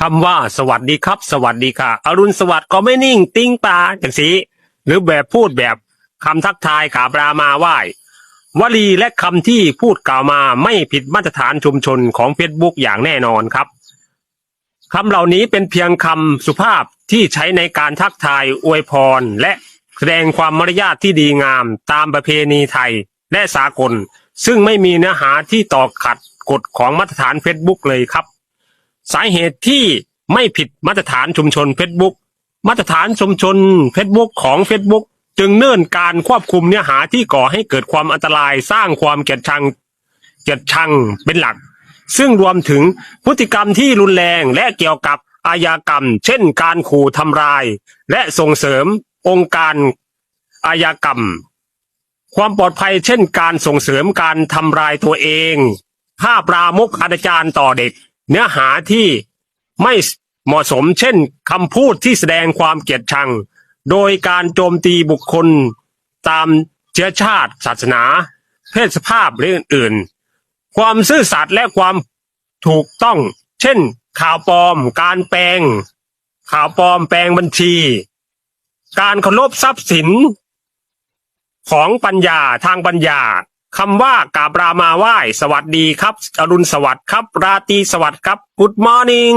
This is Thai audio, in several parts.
คำว่าสวัสดีครับ สวัสดีค่ะ อรุณสวัสดิ์ก็ไม่นิ่ง ติ้งตาอย่างสีหรือแบบพูดแบบคำทักทายขาปรามาไหว้วลีและคำที่พูดกล่าวมาไม่ผิดมาตรฐานชุมชนของเฟซบุ๊กอย่างแน่นอนครับคำเหล่านี้เป็นเพียงคำสุภาพที่ใช้ในการทักทายอวยพร และแสดงความมารยาทที่ดีงามตามประเพณีไทยและสากล ซึ่งไม่มีเนื้อหาที่ต่อขัดกฎของมาตรฐานเฟซบุ๊กเลยครับ สาเหตุที่ไม่ผิดมาตรฐานชุมชน Facebook มาตรฐานชุมชน Facebook ของ Facebook จึงเนิ่นการควบคุมเนื้อหาที่ก่อให้เกิดความอันตรายสร้างความเกลียดชังเกลียดชังเป็นหลัก ซึ่งรวมถึงพฤติกรรมที่รุนแรงและเกี่ยวกับอาญากรรม เช่น การขู่ทำลาย และส่งเสริมองค์การอาญากรรม ความปลอดภัยเช่น การส่งเสริมการทำลายตัวเองภาพรามกอนาจารต่อเด็ก เนื้อหาที่ไม่เหมาะสมเช่นคำพูดที่แสดงความเกลียดชัง โดยการโจมตีบุคคลตามเชื้อชาติ ศาสนา เพศสภาพหรืออื่นๆ ความซื่อสัตย์และความถูกต้อง เช่น ข่าวปลอม การแปลง ข่าวปลอมแปลงบัญชี การเคารพทรัพย์สิน ของปัญญาทางปัญญา คำว่ากาบรามาไหว้ สวัสดีครับ อรุณสวัสดิ์ครับ ราตรีสวัสดิ์ครับ Good morning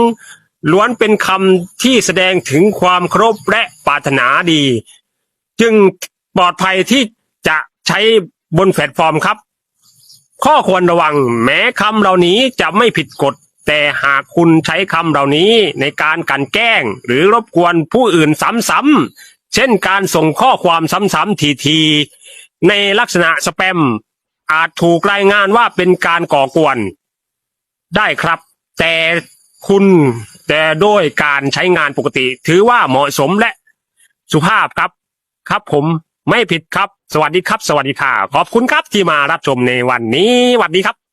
ล้วนเป็นคำที่แสดงถึงความเคารพและปรารถนาดี จึงปลอดภัยที่จะใช้บนแพลตฟอร์มครับ ข้อควรระวังแม้คำเหล่านี้จะไม่ผิดกฎ แต่หากคุณใช้คำเหล่านี้ในการกันแกล้ง หรือรบกวนผู้อื่นซ้ำๆเช่นการส่งข้อความซ้ำๆทีๆในลักษณะสแปม อาจถูกรายงานว่าเป็นการก่อกวน ได้ครับ แต่คุณแต่โดยการใช้งานปกติ ถือว่าเหมาะสมและสุภาพครับ ครับผมไม่ผิดครับ สวัสดีครับ สวัสดีค่ะ ขอบคุณครับที่มารับชมในวันนี้สวัสดีครับ